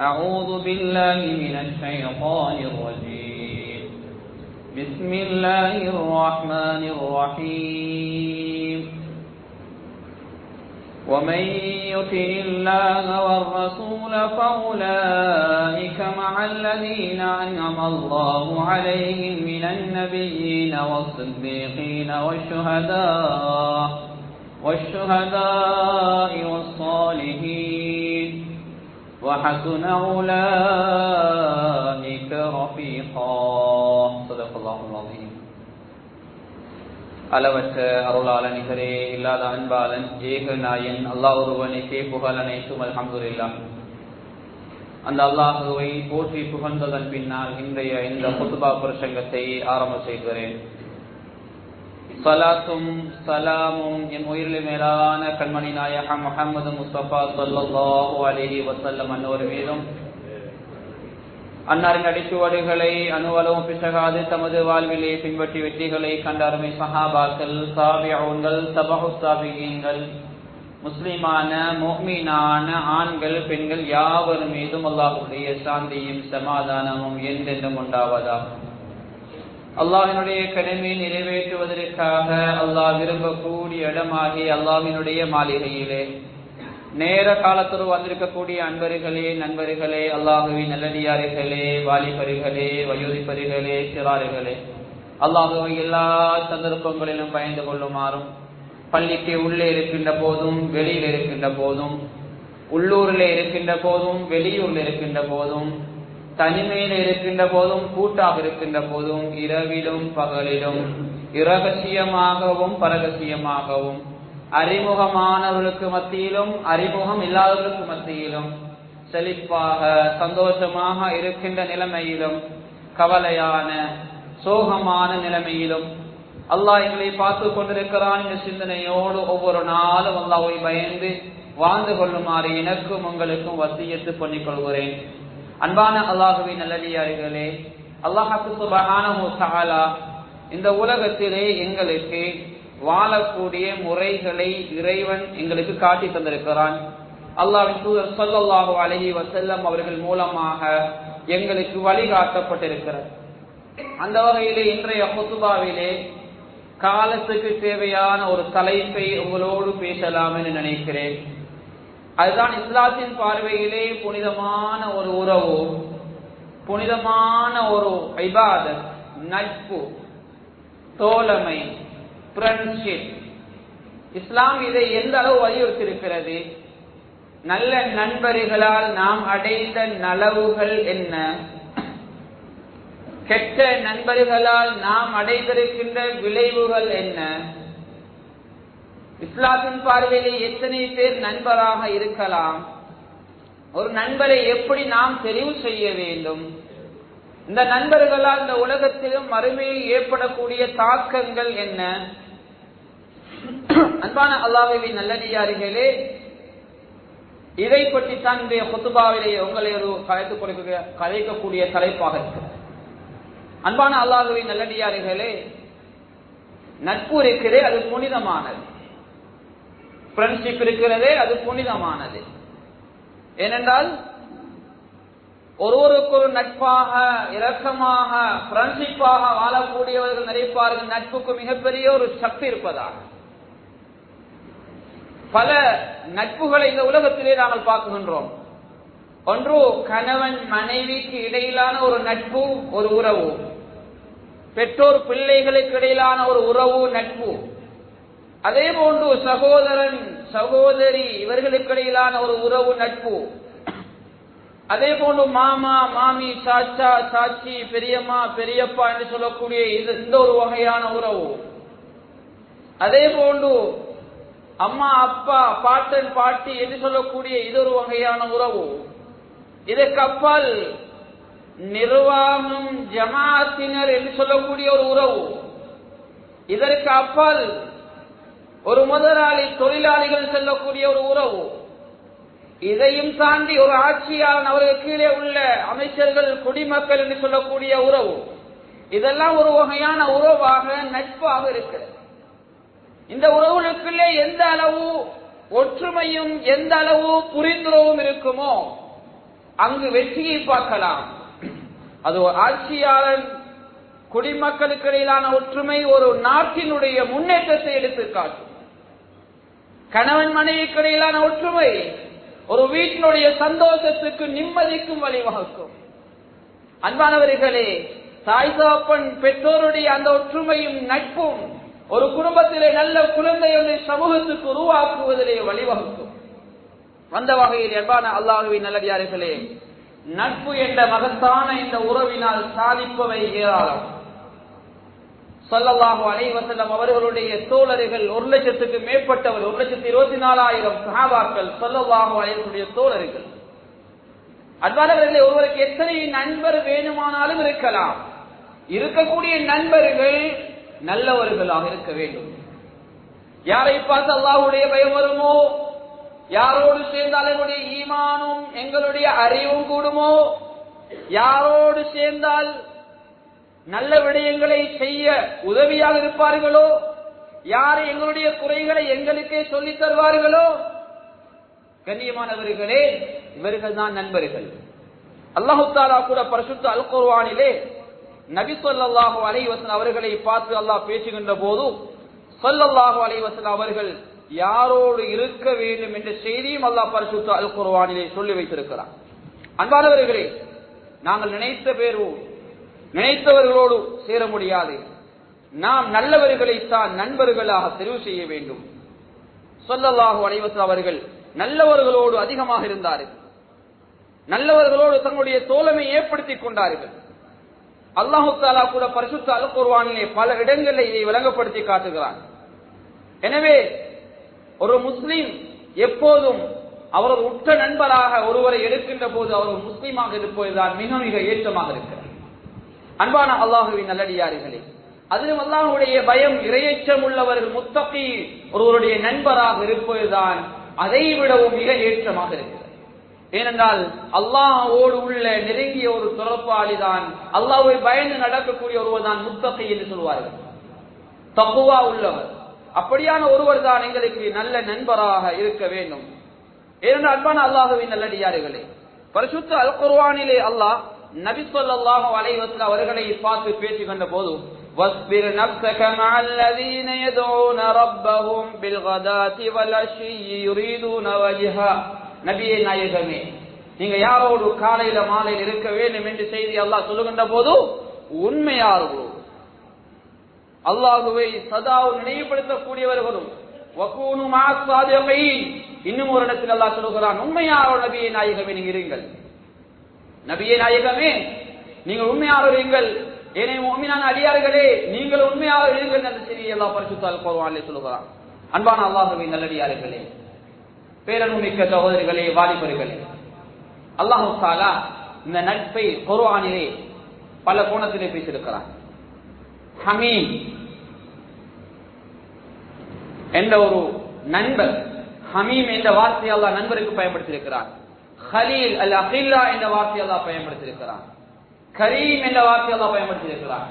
أعوذ بالله من الشيطان الرجيم. بسم الله الرحمن الرحيم. ومن يطع الله والرسول فأولئك مع الذين أنعم الله عليهم من النبيين والصديقين والشهداء والشهداء والصالحين. وحسن أولئك رفيقا صدق الله العظيم அளவற்ற அருளாள நிகரே இல்லாத அன்பாளன் ஏக நாயன் அல்லாஹ் ஒருவனுக்கே புகழ் அனைத்தும் அல்ஹம்துலில்லா அந்த அல்லாஹுவை போற்றி புகழ்ந்ததன் பின்னால் இன்றைய இந்த புத்துபா பிரசங்கத்தை ஆரம்ப செய்கிறேன் சலாத்தும் சலாமும். என் உயிரில் மேலான கண்மணி நாயகம் முகமது முஸ்தபா சொல்லல்லாஹு அலிஹி வசல்லம் அன்னோர் மீதும் அன்னாரின் அடிச்சுவடுகளை அணுவலவும் பிசகாது தமது வாழ்விலே பின்பற்றி வெற்றிகளை கண்டாருமை சஹாபாக்கள் சாபியாவுங்கள் தபஹு சாபிகங்கள் முஸ்லிமான மோமீனான ஆண்கள் பெண்கள் யாவர் மீதும் அல்லாஹுடைய சாந்தியும் சமாதானமும் என்றென்றும் உண்டாவதாகும் அல்லாஹினுடைய கடமையை நிறைவேற்றுவதற்காக அல்லாஹ் விரும்பக்கூடிய இடமாகி அல்லாஹினுடைய மாளிகையிலே. நேர காலத்தோடு வந்திருக்கக்கூடிய அன்பர்களே நண்பர்களே அல்லாஹுவின் நல்லடியார்களே வாலிபர்களே வயோதிபர்களே சிறார்களே அல்லாஹுவை எல்லா சந்தர்ப்பங்களிலும் பயந்து கொள்ளுமாறும் பள்ளிக்கு உள்ளே இருக்கின்ற போதும் வெளியில் இருக்கின்ற போதும் உள்ளூரில் இருக்கின்ற போதும் வெளியூரில் இருக்கின்ற போதும் தனிமையில் இருக்கின்ற போதும் கூட்டாக இருக்கின்ற போதும் இரவிலும் பகலிலும் இரகசியமாகவும் பரகசியமாகவும் அறிமுகமானவர்களுக்கு மத்தியிலும் அறிமுகம் இல்லாதவர்களுக்கு மத்தியிலும் செழிப்பாக சந்தோஷமாக இருக்கின்ற நிலைமையிலும் கவலையான சோகமான நிலைமையிலும் அல்லாஹ் எங்களை பார்த்து கொண்டிருக்கிறான் என்ற சிந்தனையோடு ஒவ்வொரு நாளும் அல்லாஹை பயந்து வாழ்ந்து கொள்ளுமாறு எனக்கும் உங்களுக்கும் வசியத்து பண்ணிக் கொள்கிறேன். அன்பான அல்லாஹுவின் நல்லடியார்களே அல்லாஹாக்கு சுபகான இந்த உலகத்திலே எங்களுக்கு வாழக்கூடிய முறைகளை இறைவன் எங்களுக்கு காட்டி தந்திருக்கிறான். அல்லாவின் தூதர் சொல்லல்லாஹு அலஹி வசல்லம் அவர்கள் மூலமாக எங்களுக்கு வழிகாட்டப்பட்டிருக்கிறார் அந்த வகையிலே இன்றைய பொத்துபாவிலே காலத்துக்கு தேவையான ஒரு தலைப்பை உங்களோடு பேசலாம் என்று நினைக்கிறேன். அதுதான் இஸ்லாத்தின் பார்வையிலே புனிதமான ஒரு உறவு புனிதமான ஒரு ஐபாத நட்பு தோழமை ஃப்ரெண்ட்ஷிப் இஸ்லாம் இதை எந்த அளவு வலியுறுத்தியிருக்கிறது? நல்ல நண்பர்களால் நாம் அடைந்த நலவுகள் என்ன? கெட்ட நண்பர்களால் நாம் அடைந்திருக்கின்ற விளைவுகள் என்ன? இஸ்லாத்தின் பார்வையிலே எத்தனை பேர் நண்பராக இருக்கலாம்? ஒரு நண்பரை எப்படி நாம் தெரிவு செய்ய வேண்டும்? இந்த நண்பர்களால் இந்த உலகத்திலும் மறுமையில் ஏற்படக்கூடிய தாக்கங்கள் என்ன? அன்பான அல்லாஹுவின் நல்லடியார்களே இதை பற்றி தான் இன்றைய உங்களை ஒரு கலைத்து கொடுக்க கலைக்கக்கூடிய தலைப்பாக இருக்கு அன்பான அல்லாஹுவின் நல்லடியார்களே நட்பு இருக்கிறதே அது புனிதமானது. ஃப்ரெண்ட்ஷிப் இருக்கிறதே அது புனிதமானது. ஏனென்றால் ஒருவருக்கொரு நட்பாக இரக்கமாக ஃப்ரெண்ட்ஷிப்பாக வாழக்கூடியவர்கள் நினைப்பார்கள் நட்புக்கு மிகப்பெரிய ஒரு சக்தி இருப்பதாக. பல நட்புகளை இந்த உலகத்திலே நாங்கள் பார்க்கின்றோம் ஒன்று கணவன் மனைவிக்கு இடையிலான ஒரு நட்பு ஒரு உறவு. பெற்றோர் பிள்ளைகளுக்கு இடையிலான ஒரு உறவு நட்பு. அதே போன்று சகோதரன் சகோதரி இவர்களுக்கிடையிலான ஒரு உறவு நட்பு. அதே போன்று மாமா மாமி சாச்சா சாச்சி பெரியம்மா பெரியப்பா என்று சொல்லக்கூடிய இது இந்த ஒரு வகையான உறவு. அதே போன்று அம்மா அப்பா பாட்டன் பாட்டி என்று சொல்லக்கூடிய இது ஒரு வகையான உறவு. இதற்கு அப்பால் நிர்வாகம் ஜமாத்தினர் என்று சொல்லக்கூடிய ஒரு உறவு. இதற்கு அப்பால் ஒரு முதலாளி தொழிலாளிகள் செல்லக்கூடிய ஒரு உறவு. இதையும் தாண்டி ஒரு ஆட்சியாளன் அவருக்கு கீழே உள்ள அமைச்சர்கள் குடிமக்கள் என்று சொல்லக்கூடிய உறவு. இதெல்லாம் ஒரு வகையான உறவாக நட்பாக இருக்கிறது. இந்த உறவுகளுக்குள்ளே எந்த அளவு ஒற்றுமையும் எந்த அளவு புரிந்துறவும் இருக்குமோ அங்கு வெற்றியை பார்க்கலாம். அது ஒரு ஆட்சியாளன் குடிமக்களுக்கு இடையிலான ஒற்றுமை ஒரு நாட்டினுடைய முன்னேற்றத்தை எடுத்துக்காட்டும். கணவன் மனைவிக்கு இடையிலான ஒற்றுமை ஒரு வீட்டினுடைய சந்தோஷத்துக்கும் நிம்மதிக்கும் வழிவகுக்கும் அன்பானவர்களே தாய் தகப்பன் பெற்றோருடைய அந்த ஒற்றுமையும் நட்பும் ஒரு குடும்பத்திலே நல்ல குழந்தைகளை சமூகத்துக்கு உருவாக்குவதிலே வழிவகுக்கும் அந்த வகையில் அன்பான அல்லாஹுவின் நல்லடியார்களே நட்பு என்ற மகத்தான இந்த உறவினால் சாதிப்பவை ஏராளம். சல்லல்லாஹு அலைவசல்லம் அவர்களுடைய தோழர்கள் ஒரு லட்சத்துக்கு மேற்பட்டவர் ஒரு லட்சத்தி இருபத்தி நாலாயிரம் சஹாபாக்கள் சல்லல்லாஹு அலைவருடைய தோழர்கள். அன்பானவர்களே ஒருவருக்கு எத்தனை நண்பர் வேணுமானாலும் இருக்கலாம். இருக்கக்கூடிய நண்பர்கள் நல்லவர்களாக இருக்க வேண்டும். யாரை பார்த்து அல்லாஹுடைய பயம் வருமோ? யாரோடு சேர்ந்தால் எங்களுடைய ஈமானும் எங்களுடைய அறிவும் கூடுமோ? யாரோடு சேர்ந்தால் நல்ல விடயங்களை செய்ய உதவியாக இருப்பார்களோ? யார் எங்களுடைய குறைகளை எங்களுக்கே சொல்லித் தருவார்களோ? கண்ணியமானவர்களே இவர்கள் தான் நண்பர்கள். அல்லாஹு தாலா கூட பரிசுத்த அல் குர்வானிலே நபி சொல்லாஹு அலைவசன் அவர்களை பார்த்து அல்லாஹ் பேசுகின்ற போது சொல்லல்லாஹு அலைவசன் அவர்கள் யாரோடு இருக்க வேண்டும் என்ற செய்தியும் அல்லாஹ் பரிசுத்த அல் குர்வானிலே சொல்லி வைத்திருக்கிறார். அன்பானவர்களே நாங்கள் நினைத்த பேரும் நினைத்தவர்களோடு சேர முடியாது. நாம் நல்லவர்களைத்தான் நண்பர்களாக தெரிவு செய்ய வேண்டும். சொல்லல்லாஹு அனைவசு அவர்கள் நல்லவர்களோடு அதிகமாக இருந்தார்கள். நல்லவர்களோடு தங்களுடைய தோழமை ஏற்படுத்திக் கொண்டார்கள். அல்லாஹு தாலா கூட பரிசுத்த அலக்குர்வானிலே பல இடங்களில் இதை விளங்கப்படுத்தி காட்டுகிறான். எனவே ஒரு முஸ்லீம் எப்போதும் அவரது உற்ற நண்பராக ஒருவரை எடுக்கின்ற போது அவர் முஸ்லீமாக இருப்பதுதான் மிக மிக ஏற்றமாக இருக்கிறார் அன்பான அல்லாஹுவின் நல்லடியார்களே அதிலும் அல்லாஹுடைய பயம் இரையேற்றம் உள்ளவர்கள் முத்தகி ஒருவருடைய நண்பராக இருப்பதுதான் அதை விடவும் மிக ஏற்றமாக இருக்கிறது. ஏனென்றால் அல்லாஹோடு உள்ள நெருங்கிய ஒரு துறப்பாளிதான் அல்லாஹை பயந்து நடக்கக்கூடிய ஒருவர் தான் முத்தகை என்று சொல்வார்கள். தப்புவா உள்ளவர். அப்படியான ஒருவர் தான் எங்களுக்கு நல்ல நண்பராக இருக்க வேண்டும். ஏனென்றால் அன்பான அல்லாஹுவின் நல்லடியார்களே பரிசுத்த அல் குர்வானிலே அல்லாஹ் நபி ஸல்லல்லாஹு அலைஹி வஸல்லம் அவர்களை பார்த்து பேசிக்கொண்ட போது واصبر نفسك مع الذين يدعون ربهم بالغداة والعشي يريدون وجهه நபியே நாயகமே நீங்க யாரோடு காலையில மாலையில் இருக்க வேண்டும் என்று செய்தி அல்லாஹ் சொல்லுகின்ற போது உண்மையார்களோ அல்லாஹுவை சதா நினைவுபடுத்தக்கூடியவர்களும் வக்கூனு மாசாதியகைன் இன்னும் ஒரு இடத்தில் அல்லாஹ் சொல்லுகிறான் உண்மையாரோ நபியே நாயகமே நீங்க இருங்கள் நபியே நாயகமே நீங்கள் உண்மையாக இருங்கள் ஏனே உண்மையான அடியார்களே நீங்கள் உண்மையாக இருங்கள் என்ற செய்தி எல்லா பரிசுத்தால் போவான் சொல்லுகிறான். அன்பான அல்லாஹுவின் நல்லடியார்களே பேரனுமிக்க சகோதரிகளே வாலிபர்களே அல்லாஹு தாலா இந்த நட்பை குர்ஆனிலே பல கோணத்திலே பேசியிருக்கிறார் ஹமீம் என்ற ஒரு நண்பர் ஹமீம் என்ற வார்த்தையை நண்பருக்கு பயன்படுத்தியிருக்கிறார். ஹலீல் அல் அஹில்லா என்ற வார்த்தையை அல்லாஹ் பயன்படுத்தியிருக்கிறான். கரீம் என்ற வார்த்தையை அல்லாஹ் பயன்படுத்தியிருக்கிறான்.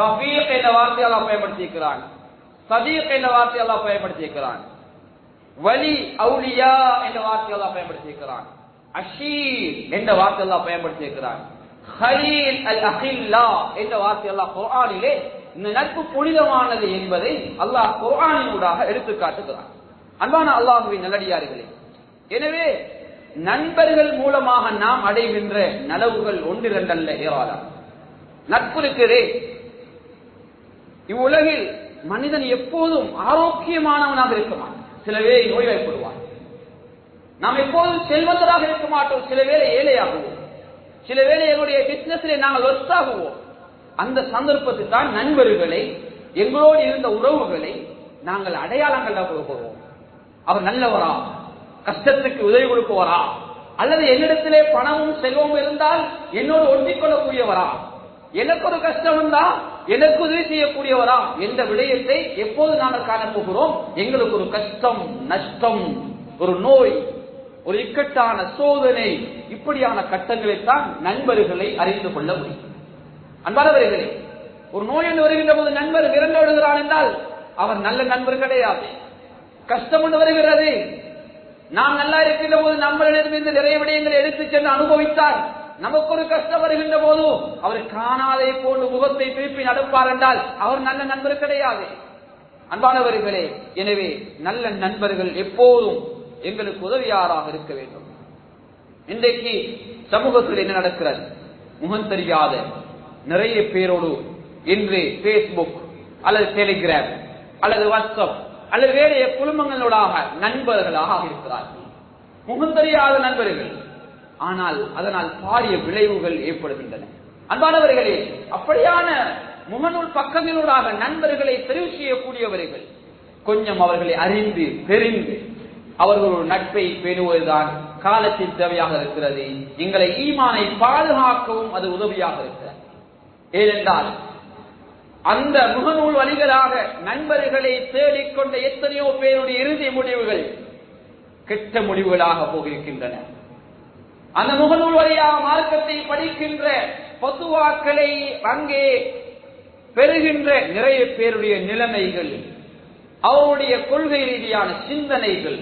ரஃபீக் என்ற வார்த்தையை அல்லாஹ் பயன்படுத்தியிருக்கிறான். சதீக் என்ற வார்த்தையை அல்லாஹ் பயன்படுத்தியிருக்கிறான். வலி அவுலியா என்ற வார்த்தையை அல்லாஹ் பயன்படுத்தியிருக்கிறான். அஷீர் என்ற வார்த்தை அல்லாஹ் பயன்படுத்தியிருக்கிறான். ஹலீல் அல் அஹில்லா என்ற வார்த்தை அல்லாஹ் குர்ஆனிலே இந்த நட்பு புனிதமானது என்பதை அல்லாஹ் குர்ஆனினூடாக எடுத்து காட்டுகிறான் அன்பான அல்லாஹுவின் நல்லடியார்களே எனவே நண்பர்கள் மூலமாக நாம் அடைகின்ற நலவுகள் ஒன்றிரண்டல்ல ஏராளம். நட்பு இருக்கிறே இவ்வுலகில் மனிதன் எப்போதும் ஆரோக்கியமானவனாக இருக்க மாட்டான். சில பேரை நோய்வாய்ப்படுவான். நாம் எப்போதும் செல்வந்தராக இருக்க மாட்டோம். சில வேளை ஏழையாகுவோம் சில வேளை எங்களுடைய பிசினஸ்ல நாங்கள் ஒர்த்தாகுவோம் அந்த சந்தர்ப்பத்தில் தான் நண்பர்களை எங்களோடு இருந்த உறவுகளை நாங்கள் அடையாளங்களாக கொடுக்கிறோம் அவர் நல்லவரா? கஷ்டத்துக்கு உதவி கொடுப்பவரா? அல்லது என்னிடத்திலே பணமும் செல்வமும் இருந்தால் என்னோடு ஒட்டிக் கொள்ளக்கூடியவரா எனக்கு ஒரு கஷ்டம் வந்தா எனக்கு உதவி செய்யக்கூடியவரா? என்ற விடயத்தை எப்போது நாங்கள் காணப்போகிறோம்? எங்களுக்கு ஒரு கஷ்டம் நஷ்டம் ஒரு நோய் ஒரு இக்கட்டான சோதனை இப்படியான கட்டங்களைத்தான் நண்பர்களை அறிந்து கொள்ள முடியும். அன்பானவர்களே ஒரு நோய் என்று வருகின்ற போது நண்பர் விரண்டு விடுகிறான் என்றால் அவர் நல்ல நண்பர் கிடையாது. கஷ்டம் என்று வருகிறது நாம் நல்லா இருக்கின்ற போது நம்மளிடமிருந்து நிறைய விடயங்களை எடுத்துச் சென்று அனுபவித்தார் நமக்கு ஒரு கஷ்டம் வருகின்ற போது அவர் காணாதை போன்று முகத்தை திருப்பி நடப்பார் என்றால் அவர் நல்ல நண்பர் கிடையாது. அன்பானவர்களே எனவே நல்ல நண்பர்கள் எப்போதும் எங்களுக்கு உதவியாராக இருக்க வேண்டும். இன்றைக்கு சமூகத்தில் என்ன நடக்கிறது? முகம் தெரியாத நிறைய பேரோடு இன்று பேஸ்புக் அல்லது டெலிகிராம் அல்லது வாட்ஸ்அப் அல்லது வேறு குடும்பங்களோடாக நண்பர்களாக இருக்கிறார்கள் முகம் தெரியாத நண்பர்கள். ஆனால் அதனால் பாரிய விளைவுகள் ஏற்படுகின்றன. அன்பானவர்களே அப்படியான முகநூல் பக்கங்களூடாக நண்பர்களை தெரிவு செய்யக்கூடியவர்கள் கொஞ்சம் அவர்களை அறிந்து தெரிந்து அவர்களோட நட்பை பெறுவதுதான் காலத்தின் தேவையாக இருக்கிறது. எங்களை ஈமானை பாதுகாக்கவும் அது உதவியாக இருக்கிறது. ஏனென்றால் அந்த முகநூல் வழிகளாக நண்பர்களை தேடிக்கொண்ட எத்தனையோ பேருடைய இறுதி முடிவுகள் கெட்ட முடிவுகளாக போகிருக்கின்றன. அந்த முகநூல் வழியாக மார்க்கத்தை படிக்கின்ற பொதுவாக்களை அங்கே பெறுகின்ற நிறைய பேருடைய நிலைமைகள் அவருடைய கொள்கை ரீதியான சிந்தனைகள்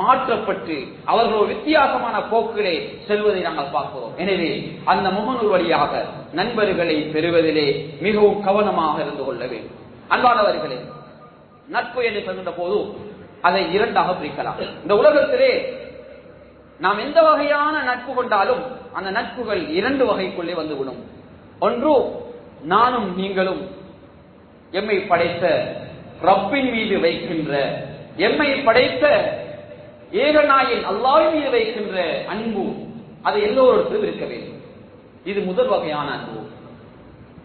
மாற்றப்பட்டு அவர்கள் ஒரு வித்தியாசமான போக்கிலே செல்வதை நாங்கள் பார்க்கிறோம். எனவே அந்த முகநூல் வழியாக நண்பர்களை பெறுவதிலே மிகவும் கவனமாக இருந்து கொள்ள வேண்டும். அன்பானவர்களே நட்பு என்று சொல்கின்ற போது அதை இரண்டாக பிரிக்கலாம். இந்த உலகத்திலே நாம் எந்த வகையான நட்பு கொண்டாலும் அந்த நட்புகள் இரண்டு வகைக்குள்ளே வந்துவிடும். ஒன்று நானும் நீங்களும் எம்மை படைத்த ரப்பின் மீது வைக்கின்ற எம்மை படைத்த ஏகநாயின் அல்லாவின் மீது வைக்கின்ற அன்பு அது எல்லோருக்கும் இருக்க வேண்டும். இது முதல் வகையான அன்பு.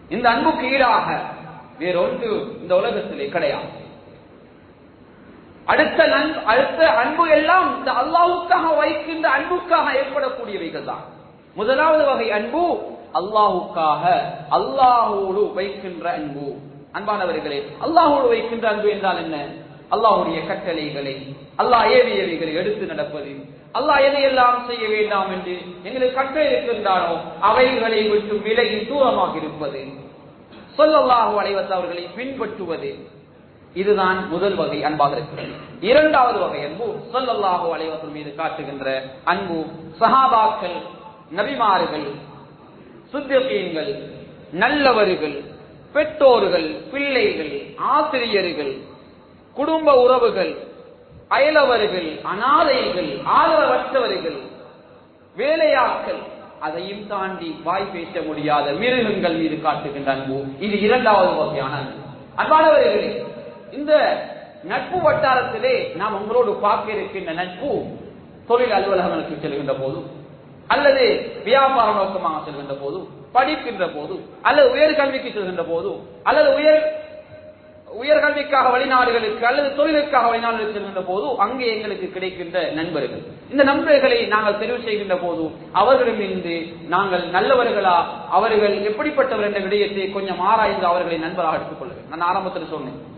இந்த அன்புக்கு ஈடாக வேறொன்று இந்த உலகத்திலே கிடையாது. அடுத்த நன் அடுத்த அன்பு எல்லாம் இந்த அல்லாஹுக்காக வைக்கின்ற அன்புக்காக ஏற்படக்கூடியவைகள் தான். முதலாவது வகை அன்பு அல்லாஹுக்காக அல்லாஹோடு வைக்கின்ற அன்பு. அன்பானவர்களே அல்லாஹோடு வைக்கின்ற அன்பு என்றால் என்ன? அல்லாஹுடைய கட்டளைகளை அல்லாஹ் ஏவியவைகளை எடுத்து நடப்பது. அல்லாஹ் எதையெல்லாம் செய்ய வேண்டாம் என்று எங்களுக்கு கட்டளை இருக்கின்றானோ அவைகளை விட்டு விலகி தூரமாக இருப்பது. சொல்லல்லாஹு அலைவத் அவர்களை பின்பற்றுவது. இதுதான் முதல் வகை அன்பாக இருக்கிறது. இரண்டாவது வகை அன்பு சொல்லல்லாஹு அலைவத்தில் மீது காட்டுகின்ற அன்பு சஹாபாக்கள் நபிமார்கள் சுத்தியங்கள் நல்லவர்கள் பெற்றோர்கள் பிள்ளைகள் ஆசிரியர்கள் குடும்ப உறவுகள் அயலவர்கள் அனாதைகள் ஆதரவற்றவர்கள் வேலையாட்கள் அதையும் தாண்டி வாய் பேச முடியாத மிருகங்கள் மீது காட்டுகின்ற அன்பு. இது இரண்டாவது வகையான அன்பு. அன்பானவர்களே இந்த நட்பு வட்டாரத்திலே நாம் உங்களோடு பார்க்க இருக்கின்ற நட்பு தொழில் அலுவலகங்களுக்கு செல்கின்ற போது அல்லது வியாபார நோக்கமாக செல்கின்ற போது படிக்கின்ற போது அல்லது உயர் கல்விக்கு செல்கின்ற போது அல்லது உயர் உயர்கல்விக்காக வெளிநாடுகளுக்கு அல்லது தொழிலுக்காக வெளிநாடுகளுக்கு செல்கின்ற போது அங்கே எங்களுக்கு கிடைக்கின்ற நண்பர்கள். இந்த நண்பர்களை நாங்கள் தெரிவு செய்கின்ற போது அவர்களிடமிருந்து நாங்கள் நல்லவர்களா அவர்கள் எப்படிப்பட்டவர் என்ற விடயத்தை கொஞ்சம் ஆராய்ந்து அவர்களை நண்பராக எடுத்துக் நான் ஆரம்பத்தில் சொன்னேன்.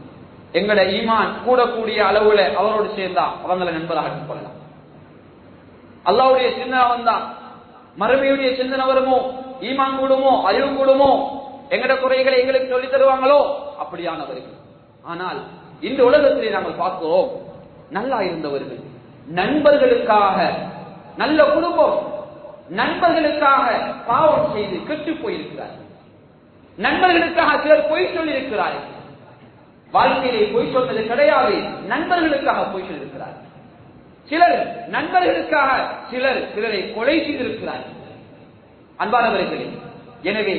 எங்களோட ஈமான் கூடக்கூடிய அளவுல அவரோடு சேர்ந்தா அவங்களை நண்பராக எடுத்துக்கொள்ளலாம் அல்லாவுடைய சிந்தனை வந்தா மறுமையுடைய சிந்தனை வருமோ? ஈமான் கூடுமோ? அறிவு கூடுமோ? எங்கட குறைகளை எங்களுக்கு சொல்லி தருவாங்களோ? அப்படியானவர்கள். ஆனால் இந்த உலகத்திலே நாங்கள் பார்க்கிறோம் நல்லா இருந்தவர்கள். நண்பர்களுக்காக நல்ல குடும்பம் நண்பர்களுக்காக பாவம் செய்து கெட்டு போயிருக்கிறார்கள். நண்பர்களுக்காக சிலர் பொய் சொல்லியிருக்கிறார்கள். வாழ்க்கையிலே பொய் சொன்னது கிடையாது நண்பர்களுக்காக பொய் சொல்லியிருக்கிறார் சிலர் நண்பர்களுக்காக சிலர் சிலரை கொலை செய்திருக்கிறார்கள். அன்பானவர்களே எனவே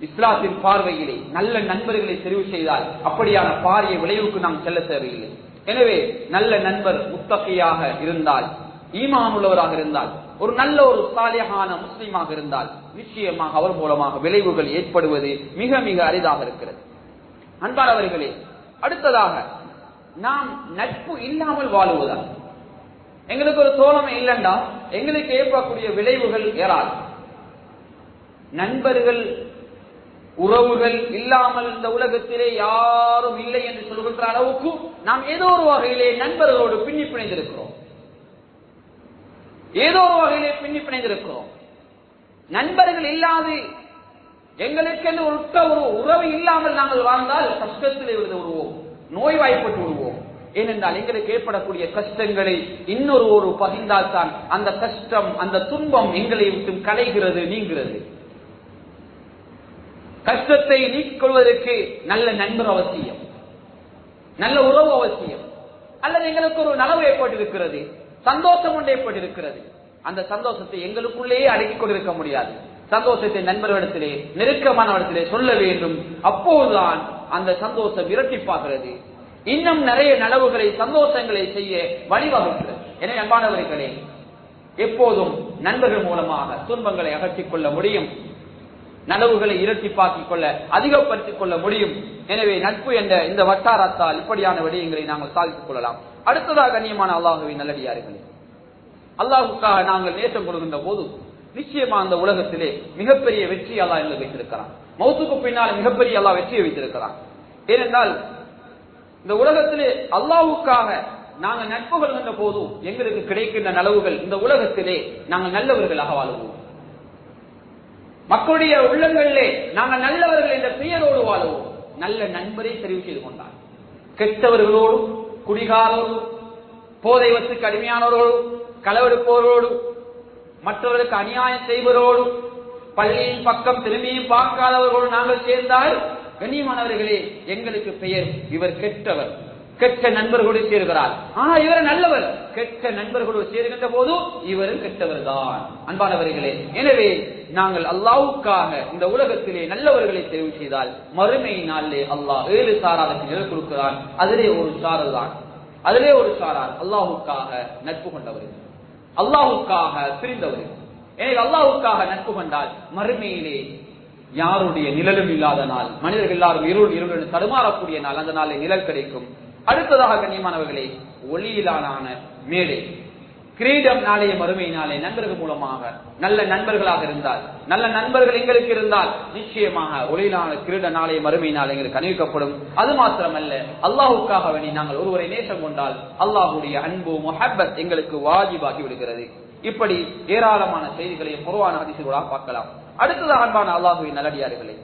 இஸ்லாத்தின் பார்வையிலே நல்ல நண்பர்களை தெரிவு செய்தால் அப்படியான பாரிய விளைவுக்கு நாம் செல்ல தேவையில்லை. எனவே நல்ல நண்பர் முத்தகையாக இருந்தால் ஈமான் உள்ளவராக இருந்தால் ஒரு நல்ல ஒரு சாலியகான முஸ்லீமாக இருந்தால் நிச்சயமாக அவர் மூலமாக விளைவுகள் ஏற்படுவது மிக மிக அரிதாக இருக்கிறது. அன்பானவர்களே அடுத்ததாக நாம் நட்பு இல்லாமல் வாழுவதா எங்களுக்கு ஒரு தோழமை இல்லைண்டா? எங்களுக்கு ஏற்படக்கூடிய விளைவுகள் ஏறாது நண்பர்கள் உறவுகள் இல்லாமல் இந்த உலகத்திலே யாரும் இல்லை என்று சொல்கின்ற அளவுக்கு நாம் ஏதோ ஒரு வகையிலே நண்பர்களோடு பின்னி பிணைந்திருக்கிறோம் ஏதோ ஒரு வகையிலே பின்னி பிணைந்திருக்கிறோம் நண்பர்கள் இல்லாது எங்களுக்கென்று ஒரு ஒரு உறவு இல்லாமல் நாங்கள் வாழ்ந்தால் கஷ்டத்தில் விழுந்து விடுவோம். நோய்வாய்ப்பட்டு விடுவோம். ஏனென்றால் எங்களுக்கு ஏற்படக்கூடிய கஷ்டங்களை இன்னொரு ஒரு பகிர்ந்தால் தான் அந்த கஷ்டம் அந்த துன்பம் எங்களை விட்டு கலைகிறது நீங்கிறது கஷ்டத்தை நீக்கொள்வதற்கு நல்ல நண்பர் அவசியம். நல்ல உறவு அவசியம். அல்லது எங்களுக்கு ஒரு நலவு ஏற்பட்டிருக்கிறது சந்தோஷம் ஒன்று ஏற்பட்டிருக்கிறது. அந்த சந்தோஷத்தை எங்களுக்குள்ளேயே அடக்கிக் கொண்டிருக்க முடியாது. சந்தோஷத்தை நண்பர்களிடத்திலே நெருக்கமானவரிடத்திலே சொல்ல வேண்டும். அப்போதுதான் அந்த சந்தோஷம் இரட்டிப்பாகிறது. இன்னும் நிறைய நலவுகளை சந்தோஷங்களை செய்ய வழிவகுக்கிறது. எனவே அன்பானவர்களே எப்போதும் நண்பர்கள் மூலமாக துன்பங்களை அகற்றிக் கொள்ள முடியும். நனவுகளை இரட்டிப்பாக்கிக் கொள்ள அதிகப்படுத்திக் கொள்ள முடியும். எனவே நட்பு என்ற இந்த வட்டாரத்தால் இப்படியான விடயங்களை நாங்கள் சாதித்துக் கொள்ளலாம். அடுத்ததாக கண்ணியமான அல்லாஹுவின் நல்லடியார்களே அல்லாஹுக்காக நாங்கள் நேற்றம் கொடுக்கின்ற போது நிச்சயமா அந்த உலகத்திலே மிகப்பெரிய வெற்றி அல்லாஹ் என்று வைத்திருக்கிறான். மௌத்துக்கு பின்னால் மிகப்பெரிய அல்லா வெற்றியை வைத்திருக்கிறான். ஏனென்றால் இந்த உலகத்திலே அல்லாவுக்காக நாங்கள் நட்பு கொள்கின்ற போது எங்களுக்கு கிடைக்கின்ற நலவுகள் இந்த உலகத்திலே நாங்கள் நல்லவர்களாக வாழ்வோம். மக்களுடைய உள்ளங்களிலே நாங்கள் நல்லவர்கள் என்ற பெயரோடு வாழுவோம். நல்ல நண்பரை தெரிவு செய்து கொண்டார். கெட்டவர்களோடும் குடிகாரோடும் போதை வத்துக்கு அடிமையானவர்களோடு களவெடுப்பவரோடு மற்றவர்களுக்கு அநியாயம் செய்வரோடு பள்ளியின் பக்கம் திரும்பியும் பார்க்காதவர்களோடு நாங்கள் சேர்ந்தால் கண்ணியமானவர்களே எங்களுக்கு பெயர் இவர் கெட்டவர். கெட்ட நண்பர்களோடு சேர்கிறார். ஆனா இவர் நல்லவர். கெட்ட நண்பர்களோடு சேர்கின்ற போது இவரும் கெட்டவர் தான் அன்பானவர்களே எனவே நாங்கள் அல்லாவுக்காக இந்த உலகத்திலே நல்லவர்களை தெரிவு செய்தால் மறுமை நாளிலே அல்லாஹ் ஏழு சாராருக்கு நிழல் கொடுக்கிறான். அதிலே ஒரு சாரல் தான். அதிலே ஒரு சாரார் அல்லாஹுக்காக நட்பு கொண்டவர்கள் அல்லாஹுக்காக பிரிந்தவர்கள் எனவே அல்லாஹுக்காக நட்பு கொண்டால் மறுமையிலே யாருடைய நிழலும் இல்லாத நாள் மனிதர்கள் எல்லாரும் இருள் இருள் தடுமாறக்கூடிய நாள் அந்த நாளில் நிழல் கிடைக்கும். அடுத்ததாக கண்ணியமானவர்களே ஒளியிலான மேடை. கிரீடம் நாளைய மறுமை நாளே நண்பர்கள் மூலமாக நல்ல நண்பர்களாக இருந்தால் நல்ல நண்பர்கள் எங்களுக்கு இருந்தால் நிச்சயமாக ஒளியிலான கிரீட நாளைய மறுமை நாள் எங்களுக்கு அணிவிக்கப்படும். அது மாத்திரமல்ல அல்லாஹுக்காக வேண்டி நாங்கள் ஒருவரை நேசம் கொண்டால் அல்லாஹுடைய அன்பு முஹப்பத் எங்களுக்கு வாஜிபாகி விடுகிறது. இப்படி ஏராளமான செய்திகளை பொதுவான அதிசயங்களாக பார்க்கலாம். அடுத்ததாக அன்பான அல்லாஹுவின் நல்லடியார்களே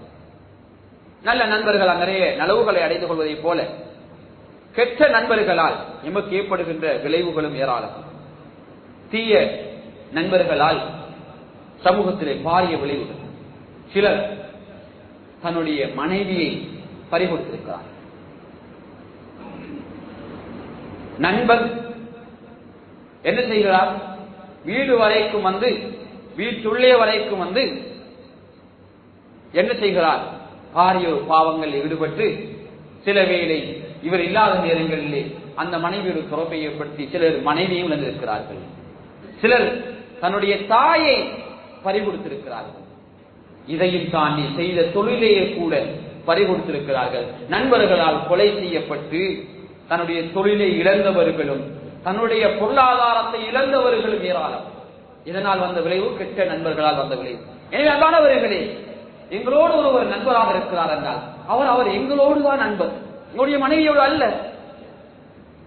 நல்ல நண்பர்களால் நிறைய நலவுகளை அடைந்து கொள்வதைப் போல கெட்ட நண்பர்களால் எமக்கு ஏற்படுகின்ற விளைவுகளும் ஏராளம். தீய நண்பர்களால் சமூகத்திலே பாரிய விளைவுகள். சிலர் தன்னுடைய மனைவியை பறிகொடுத்திருக்கிறார். நண்பர் என்ன செய்கிறார்? வீடு வரைக்கும் வந்து வீட்டுள்ளே வரைக்கும் வந்து என்ன செய்கிறார்? பாரிய பாவங்களில் ஈடுபட்டு சில வேளை இவர் இல்லாத நேரங்களிலே அந்த மனைவியோட துறப்பை ஏற்படுத்தி சிலர் மனைவியும் இழந்திருக்கிறார்கள். சிலர் தன்னுடைய தாயை பறிகொடுத்திருக்கிறார்கள். இதையும் தாண்டி செய்த தொழிலையே கூட பறிகொடுத்திருக்கிறார்கள். நண்பர்களால் கொலை செய்யப்பட்டு தன்னுடைய தொழிலை இழந்தவர்களும் தன்னுடைய பொருளாதாரத்தை இழந்தவர்களும் ஏராளம். இதனால் வந்த விளைவு கெட்ட நண்பர்களால் வந்த விளைவு. எனவே அன்பானவர்களே எங்களோடு ஒருவர் நண்பராக இருக்கிறார் என்றால் அவர் அவர் எங்களோடு தான் நண்பர். எங்களுடைய மனைவியோடு அல்ல.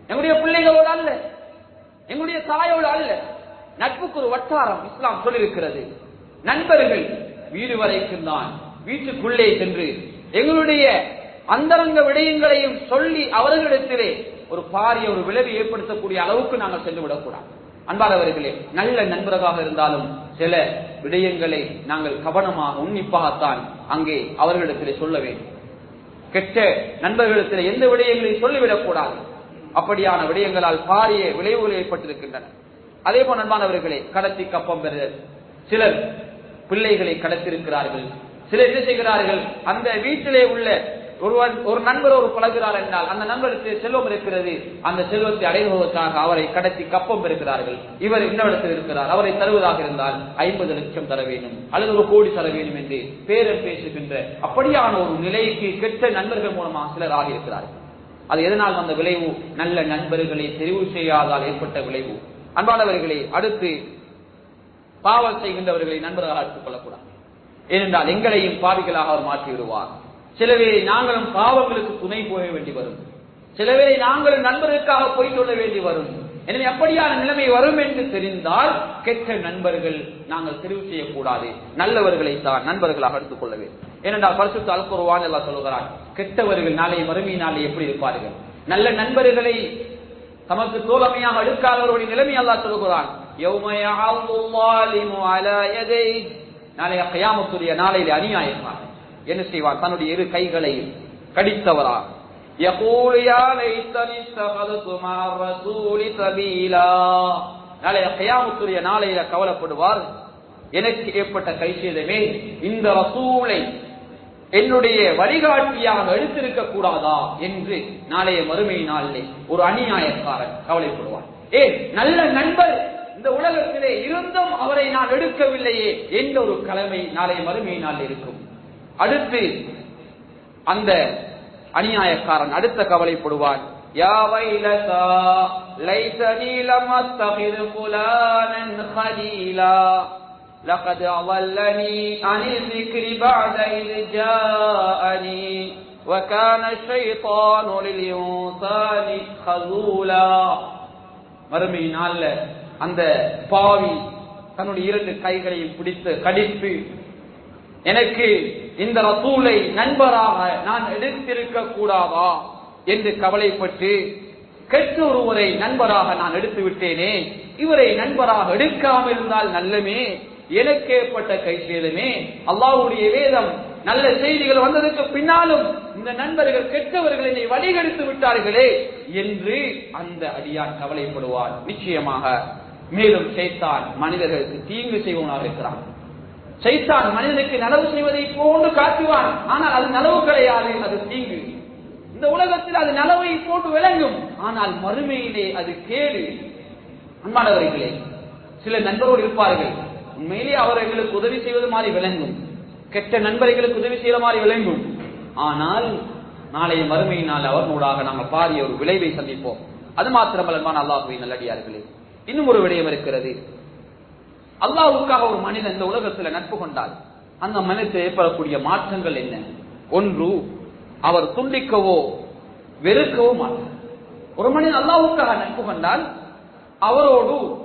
எங்களுடைய பிள்ளைகளோடு அல்ல. எங்களுடைய தாயோடு அல்ல. நட்புக்கு ஒரு வட்டாரம் இஸ்லாம் சொல்லியிருக்கிறது. நண்பர்கள் வீடு வரைக்கும் தான் வீட்டுக்குள்ளே சென்று எங்களுடைய அந்தரங்க விடயங்களையும் சொல்லி அவர்களிடத்திலே ஒரு பாரிய ஒரு விளைவு ஏற்படுத்தக்கூடிய அளவுக்கு நாங்கள் சென்று விடக்கூடாது அன்பானவர்களே நல்ல நண்பர்களாக இருந்தாலும் சில விடயங்களை நாங்கள் கவனமாக உன்னிப்பாகத்தான் அங்கே அவர்களிடத்திலே சொல்ல வேண்டும். கெட்ட நண்பர்களிடத்தில் எந்த விடயங்களையும் சொல்லிவிடக் கூடாது அப்படியான விடயங்களால் பாரிய விளைவுகள் ஏற்பட்டிருக்கின்றன. அதே போல் நண்பானவர்களே கடத்தி கப்பம் பெறுதல் சிலர் பிள்ளைகளை கடத்திருக்கிறார்கள் சிலர் என்ன செய்கிறார்கள்? அந்த வீட்டிலே உள்ள ஒருவன் ஒரு நண்பர் ஒரு பழகிறார் என்றால் அந்த நண்பருக்கு செல்வம் இருக்கிறது. அந்த செல்வத்தை அடைவதற்காக அவரை கடத்தி கப்பம் பெறுகிறார்கள். இவர் இன்னிடத்தில் இருக்கிறார்? அவரை தருவதாக இருந்தால் ஐம்பது லட்சம் தர வேண்டும். அல்லது ஒரு கோடி தர வேண்டும் என்று பேரம் பேசுகின்ற அப்படியான ஒரு நிலைக்கு கெட்ட நண்பர்கள் மூலமாக சிலர் ஆகியிருக்கிறார்கள். அது எதனால் வந்த விளைவு? நல்ல நண்பர்களை தெரிவு செய்யாதால் ஏற்பட்ட விளைவு. அன்பானவர்களே அடுத்து பாவல் செய்கின்றவர்களை நண்பர்களாக எடுத்துக் கொள்ளக்கூடாது. ஏனென்றால் எங்களையும் பாவிகளாக அவர் மாற்றி விடுவார். சிலவேளை நாங்களும் பாவங்களுக்கு துணை போக வேண்டி வரும். சிலவேளை நாங்களும் நண்பர்களுக்காக போய் சொல்ல வேண்டி வரும். எனவே அப்படியான நிலைமை வரும் என்று தெரிந்தால் கெட்ட நண்பர்கள் நாங்கள் தெரிவு செய்யக்கூடாது. நல்லவர்களை தான் நண்பர்களாக எடுத்துக் கொள்ள வேண்டும். ஏனென்றால் பரிசுத்த அல்குருவான் எல்லாம் சொல்லுகிறார் கெட்டவர்கள் நாளை மறுமை நாளை எப்படி இருப்பார்கள்? நல்ல நண்பர்களை தமக்கு தோழமையாக அழுக்காதவர்களுடைய நிலைமை அல்லா சொல்லுகிறான். நாளைய கயாமத்துடைய நாளையில அநியாயமாக என்ன செய்வார் தன்னுடைய இரு கைகளை கடித்தவரா? நாளைய கயாமத்துடைய நாளையில கவலைப்படுவார் எனக்கு ஏற்பட்ட கைசேதமே இந்த ரசூலை என்னுடைய வழிகாட்டியாக எடுத்திருக்க கூடாதா என்று நாளைய மறுமை நாளிலே ஒரு அநியாயக்காரன் கவலைப்படுவார் ஏ நல்ல நண்பர் இந்த உலகத்திலே இருந்தும் அவரை நான் எடுக்கவில்லையே என்ற ஒரு கடமை நாளைய மறுமை நாளில் இருக்கும். அடுத்து அந்த அநியாயக்காரன் அடுத்த கவலைப்படுவார் யாவைலதா லைசனி லமத்தகிது புலானன் لقد أضلني عن الذكر بعد إذ جاءني وكان الشيطان للإنسان خذولا மறுமை நாள்ல அந்த பாவி தன்னுடைய இரண்டு கைகளையும் பிடித்து கடித்து எனக்கு இந்த ரசூலை நண்பராக நான் எடுத்திருக்க கூடாதா என்று கவலைப்பட்டு கெட்ட ஒருவரை நண்பராக நான் எடுத்து விட்டேனே இவரை நண்பராக எடுக்காமல் இருந்தால் நல்லமே இலக்கேற்பட்ட ஏற்பட்ட அல்லாவுடைய வேதம் நல்ல செய்திகள் வந்ததற்கு பின்னாலும் இந்த நண்பர்கள் கெட்டவர்கள் என்னை வழிகெடுத்து விட்டார்களே என்று அந்த அடியான் கவலைப்படுவார் நிச்சயமாக மேலும் சைத்தான் மனிதர்களுக்கு தீங்கு செய்வனாக இருக்கிறான். சைத்தான் மனிதனுக்கு நலவு செய்வதை போன்று காட்டுவான். ஆனால் அது நனவு கிடையாது அது தீங்கு. இந்த உலகத்தில் அது நலவை போட்டு விளங்கும். ஆனால் மறுமையிலே அது கேடு. அன்பானவர்களே சில நண்பர்கள் இருப்பார்கள். உண்மையிலே அவர்களுக்கு உதவி செய்வது மாதிரி விளங்கும். கெட்ட நண்பர்களுக்கு உதவி செய்த மாதிரி விளங்கும். ஆனால் நாளைய மறுமையினால் அவர்களூடாக நாங்கள் பாரிய ஒரு விளைவை சந்திப்போம். அது மாத்திரமல்லமான அல்லாஹுவை நல்லடியார்களே. இன்னும் ஒரு விடயம் இருக்கிறது. அல்லாஹ்வுக்காக ஒரு மனிதன் இந்த உலகத்துல நட்பு கொண்டால் அந்த மனிதத்தில் ஏற்படக்கூடிய மாற்றங்கள் என்ன? ஒன்று அவர் துண்டிக்கவோ வெறுக்கவோ மாட்டார். ஒரு மனிதன் அல்லாஹ்வுக்காக நட்பு கொண்டால் அவரோடு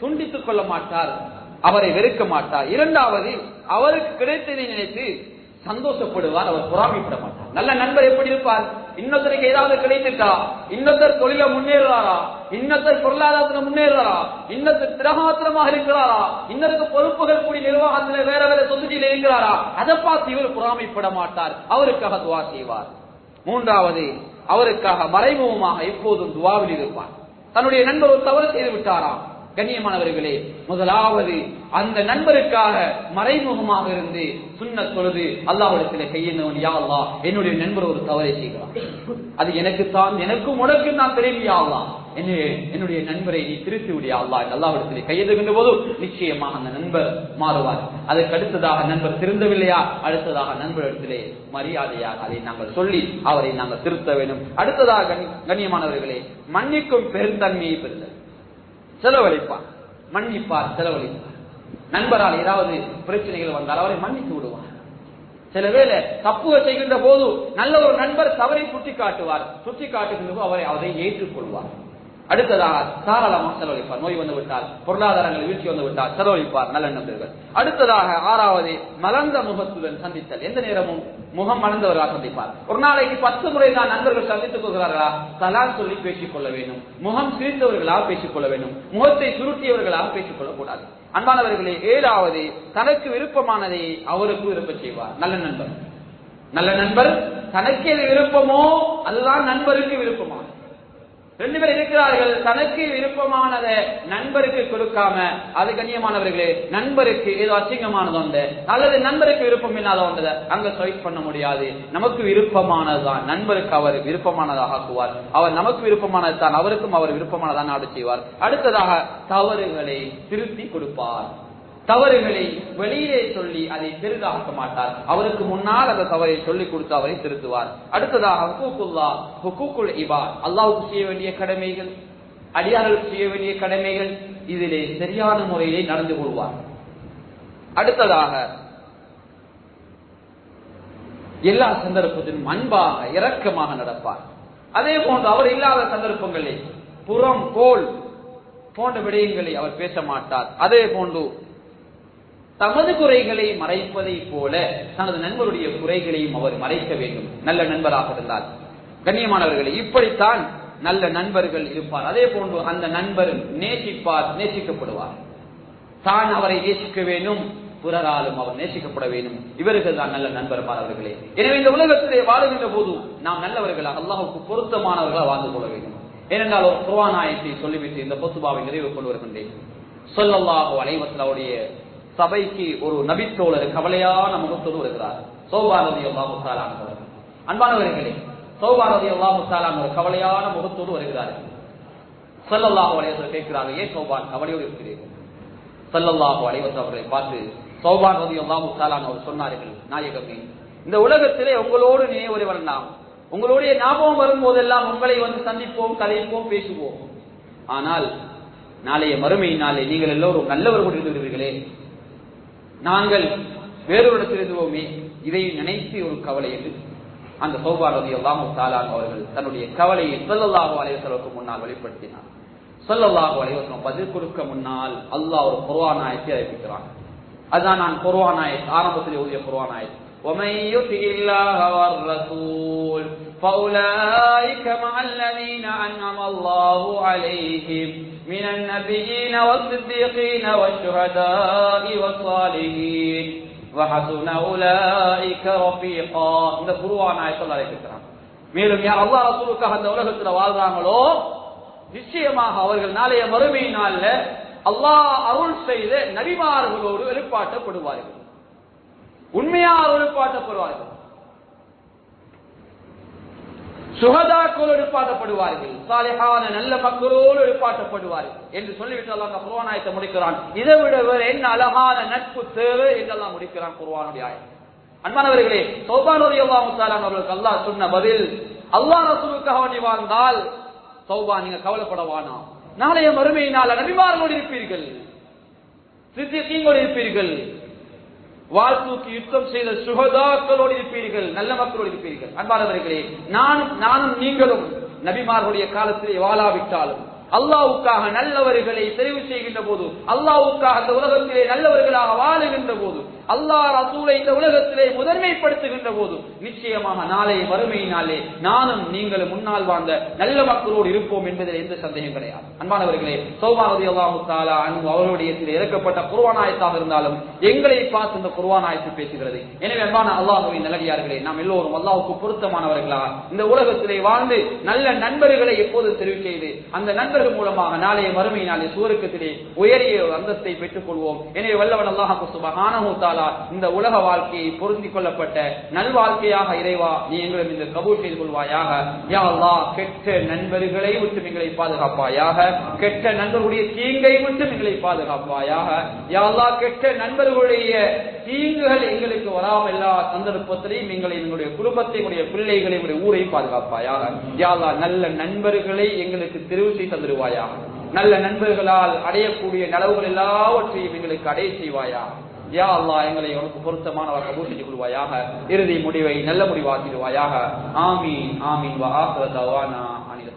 துண்டித்துக் கொள்ள மாட்டார். அவரை வெறுக்க மாட்டார். இரண்டாவது அவருக்கு கிடைத்ததை நினைத்து சந்தோஷப்படுவார் அவர் பொறாமைப்பட மாட்டார். நல்ல நண்பர் எப்படி இருப்பார்? இன்னொருத்தருக்கு ஏதாவது கிடைத்துட்டா இன்னொருத்தர் தொழில முன்னேறுறாரா? இன்னொருத்தர் பொருளாதாரத்துல முன்னேறுறாரா? இன்னொருத்தர் திரகாத்திரமாக இருக்கிறாரா? இன்னொருக்கு பொறுப்புகள் கூடிய நிர்வாகத்துல வேற வேற சொத்துச்சியில் இருக்கிறாரா? அதை பார்த்து இவர் பொறாமைப்பட மாட்டார். அவருக்காக துவா செய்வார். மூன்றாவது அவருக்காக மறைமுகமாக எப்போதும் துவாவில் இருப்பார். தன்னுடைய நண்பர் ஒரு தவறு செய்து விட்டாராம் கண்ணியமானவர்களே முதலாவது அந்த நண்பருக்காக மறைமுகமாக இருந்து சுண்ண தொழுது அல்லாவிடத்தில் கையெழுந்தவன் யா என்னுடைய நண்பர் ஒரு தவறை செய்கிறான். அது எனக்கு தான் எனக்கும் உனக்கும் நான் தெரியும் யா என்னுடைய நண்பரை நீ திருத்தி விடியா அல்லா அல்லாஹ்விடத்தில் கையெழுதுகின்ற போது நிச்சயமாக அந்த நண்பர் மாறுவார். அதற்கு அடுத்ததாக நண்பர் திருந்தவில்லையா? அடுத்ததாக நண்பரிடத்திலே மரியாதையாக அதை நாங்கள் சொல்லி அவரை நாங்கள் திருத்த வேண்டும். அடுத்ததாக கண்ணியமானவர்களே மன்னிக்கும் பெருந்தன்மையை பெறுதல். செலவழிப்பார். மன்னிப்பார் செலவழிப்பார். நண்பரால் ஏதாவது பிரச்சனைகள் வந்தால் அவரை மன்னித்து விடுவார். சில வேலை தப்புகள் செய்கின்ற போது நல்ல ஒரு நண்பர் தவறை சுட்டி காட்டுவார் சுட்டி காட்டுகின்ற போது அவரை அதை ஏற்றுக்கொள்வார். அடுத்ததாக தாராளமாக செலவழிப்பார். நோய் வந்து விட்டால் பொருளாதாரங்கள் வீழ்ச்சி வந்து விட்டால் செலவழிப்பார் நல்ல நண்பர்கள். அடுத்ததாக ஆறாவது மலர்ந்த முகத்துடன் சந்தித்தல். எந்த நேரமும் முகம் மலர்ந்தவர்களாக சந்திப்பார். ஒரு நாளைக்கு பத்து முறை தான் நண்பர்கள் சந்தித்துக் கொள்கிறார்களா? தலான் சொல்லி பேசிக் கொள்ள வேண்டும். முகம் சிரித்தவர்களாக பேசிக் கொள்ள வேண்டும். முகத்தை சுருட்டியவர்களாக பேசிக் கொள்ளக்கூடாது. அன்பானவர்களே ஏழாவது தனக்கு விருப்பமானதை அவருக்கு விருப்ப செய்வார். நல்ல நண்பர். நல்ல நண்பர் தனக்கு எது விருப்பமோ அதுதான் நண்பருக்கு விருப்பமானது. ரெண்டு பேர் இருக்கிறார்கள். தனக்கு விருப்பமானதை நண்பருக்கு கொடுக்காம அது கண்ணியமானவர்களே நண்பருக்கு ஏதோ அசிங்கமானது உண்டு அல்லது நண்பருக்கு விருப்பம் இல்லாத ஒன்றை அங்க சாய்ஸ் பண்ண முடியாது. நமக்கு விருப்பமானதுதான். நண்பருக்கு அவர் விருப்பமானதாக ஆக்குவார். அவர் நமக்கு விருப்பமானது தான் அவருக்கும் அவர் விருப்பமானதான் நாடு செய்வார். அடுத்ததாக தவறுகளை திருத்தி கொடுப்பார். தவறுகளை வெளியிலே சொல்லி அதை பெரிதாக்க மாட்டார். அவருக்கு முன்னால் அந்த தவறை சொல்லிக் கொடுத்து அவரை திருத்துவார். அடுத்ததாக ஹுக்குல்லா ஹுக்குல் இபா அல்லாவுக்கு செய்ய வேண்டிய கடமைகள் அடியார்களுக்கு செய்ய வேண்டிய கடமைகள் இதிலே சரியான முறையிலே நடந்து கொள்வார். அடுத்ததாக எல்லா சந்தர்ப்பத்திலும் அன்பாக இரக்கமாக நடப்பார். அதே போன்று அவர் இல்லாத சந்தர்ப்பங்களில் புறம் போல் போன்ற விடயங்களை அவர் பேச மாட்டார். அதே போன்று தமது குறைகளை மறைப்பதை போல தனது நண்பருடைய குறைகளையும் அவர் மறைக்க வேண்டும். நல்ல நண்பராக இருந்தால். கண்ணியமானவர்களை இப்படித்தான் நல்ல நண்பர்கள் இருப்பார். அதே போன்று அந்த நண்பர் நேசிப்பார் நேசிக்கப்படுவார். தான் அவரை நேசிக்க வேண்டும் பிறராலும் அவர் நேசிக்கப்பட வேண்டும். இவர்கள் தான் நல்ல நண்பர்மார் அவர்களே. எனவே இந்த உலகத்திலே வாழுகின்ற போது நாம் நல்லவர்களாக அல்லாஹுக்கு பொருத்தமானவர்களாக வாழ்ந்து கொள்ள வேண்டும். ஏனென்றால் ஒரு குர்வானாயத்தை சொல்லிவிட்டு இந்த பொத்துபாவை நிறைவு கொண்டு வருகின்றேன். சொல்லல்லாஹு அலைவசலாவுடைய சபைக்கு ஒரு நபித்தோழர் கவலையான முகத்தோடு வருகிறார். சௌபாரதி அல்லாஹு தாலானவர் அன்பானவர்களே சௌபாரதி அல்லா தாலான ஒரு கவலையான முகத்தோடு வருகிறார். சொல்லல்லாஹு அலைவசல் கேட்கிறார்கள் ஏன் சௌபான் கவலையோடு இருக்கிறீர்கள்? சல்லல்லாஹு அலைவசல் அவர்களை பார்த்து சௌபான் ரதி அல்லாஹு அவர் சொன்னார்கள் நாயகமே இந்த உலகத்திலே உங்களோடு நினைவுரை வரலாம் உங்களுடைய ஞாபகம் வரும்போதெல்லாம் உங்களை வந்து சந்திப்போம் கதைப்போம் பேசுவோம். ஆனால் நாளைய மறுமையினாலே நீங்கள் எல்லோரும் நல்லவர்கள் இருந்து விடுவீர்களே நாங்கள் வேறொரு இடத்தில் இருந்தோமே இதை நினைத்து ஒரு கவலை என்று அந்த சௌபாரதி அல்லாமு தாலான் அவர்கள் தன்னுடைய கவலையை சொல்லல்லாஹு அலைவசலுக்கு முன்னால் வெளிப்படுத்தினார் சொல்லல்லாஹு அலைவசலம் பதில் கொடுக்க முன்னால் அல்லாஹ் ஒரு குர்வானாயத்தை அறிவிக்கிறான் அதுதான் நான் குர்வானாயத் ஆரம்பத்தில் ஓதிய குர்வானாயத் ومن يطع الله والرسول فأولئك مع الذين أنعم الله عليهم من النبيين والصديقين والشهداء والصالحين وحسن أولئك رفيقا இந்த குருவான ஆயத்தில் அழைக்கிறான் மேலும் யார் அல்லாஹ் ரசூலுக்காக அந்த உலகத்துல வாழ்றாங்களோ நிச்சயமாக அவர்கள் நாளைய மறுமை நாள்ல அல்லாஹ் அருள் செய்த நபிமார்களோடு எழுப்பாட்டப்படுவார்கள் உண்மையாக எழுப்பாட்டப்படுவார்கள் சுகதாக்களோடு எழுப்பாட்டப்படுவார்கள் சாலிஹான நல்ல மக்களோடு எழுப்பாட்டப்படுவார்கள் என்று சொல்லிவிட்டு அல்லாஹ் குர்வானாயத்தை முடிக்கிறான். இதை விட வேறு என்ன அழகான நட்பு தேவை என்றெல்லாம் முடிக்கிறான் குர்வானுடைய ஆயம் அன்பானவர்களே சௌபானுடைய அல்லாஹ் அவர்களுக்கு அல்லாஹ் சொன்ன பதில் அல்லாஹ் ரசூலுக்காக நீ வாழ்ந்தால் சௌபா நீங்க கவலைப்படவானா நாளைய மறுமையினால் நபிமார்களோடு இருப்பீர்கள். சித்தியங்களோடு இருப்பீர்கள். வாழ்த்துக்கு யுத்தம் செய்த சுகதாக்களோடு இருப்பீர்கள் நல்ல மக்களோடு இருப்பீர்கள். அன்பானவர்களே நானும் நானும் நீங்களும் நபிமார்களுடைய காலத்திலே வாழாவிட்டாலும் அல்லாவுக்காக நல்லவர்களை தெரிவு செய்கின்ற போது அல்லாவுக்காக அந்த உலகத்திலே நல்லவர்களாக வாழுகின்ற போது அல்லாஹ் ரசூலை இந்த உலகத்திலே முதன்மைப்படுத்துகின்ற போது நிச்சயமாக நாளை வறுமையினாலே நானும் நீங்களும் முன்னால் வாழ்ந்த நல்ல மக்களோடு இருப்போம் என்பதில் எந்த சந்தேகம் கிடையாது. அன்பானவர்களே சௌபாரதி அல்லாஹு தாலா அன்பு அவர்களுடைய சில இறக்கப்பட்ட குருவானாயத்தாக இருந்தாலும் எங்களை பார்த்து இந்த குருவானாயத்து பேசுகிறது. எனவே அன்பான அல்லாஹுவின் நல்லடியார்களே நாம் எல்லோரும் அல்லாஹுக்கு பொருத்தமானவர்களா? இந்த உலகத்திலே வாழ்ந்து நல்ல நண்பர்களை எப்போது தெரிவு செய்து அந்த நண்பர்கள் மூலமாக நாளைய மறுமையினாலே சுவருக்கத்திலே உயரிய ஒரு அந்தஸ்தை பெற்றுக் கொள்வோம் எனவே வல்லவன் அல்லாஹு சுபஹானஹு தாலா இந்த உலக வாழ்க்கையை பொருந்திக் கொள்ளப்பட்ட நல்வாழ்க்கையாக இறைவா நீ எங்களும் இந்த கபூல் செய்து கொள்வாயாக. யா கெட்ட நண்பர்களை விட்டு எங்களை பாதுகாப்பாயாக. கெட்ட நண்பர்களுடைய தீங்கை விட்டு எங்களை பாதுகாப்பாயாக. யா கெட்ட நண்பர்களுடைய தீங்குகள் எங்களுக்கு வராமல் எல்லா சந்தர்ப்பத்திலையும் எங்களை எங்களுடைய குடும்பத்தை உடைய பிள்ளைகளை உடைய ஊரை பாதுகாப்பாயாக. யா நல்ல நண்பர்களை எங்களுக்கு தெரிவு செய்து தந்துடுவாயாக. நல்ல நண்பர்களால் அடையக்கூடிய நலவுகள் எல்லாவற்றையும் எங்களுக்கு அடைய செய்வாயா யா அல்லா எங்களை உனக்கு பொருத்தமானவர் கபூர் செஞ்சு கொள்வாயாக. இறுதி முடிவை நல்ல முடிவாக்கிடுவாயாக. ஆமீன் ஆமீன். வா ஆஹ்ரத் அவானா அனில்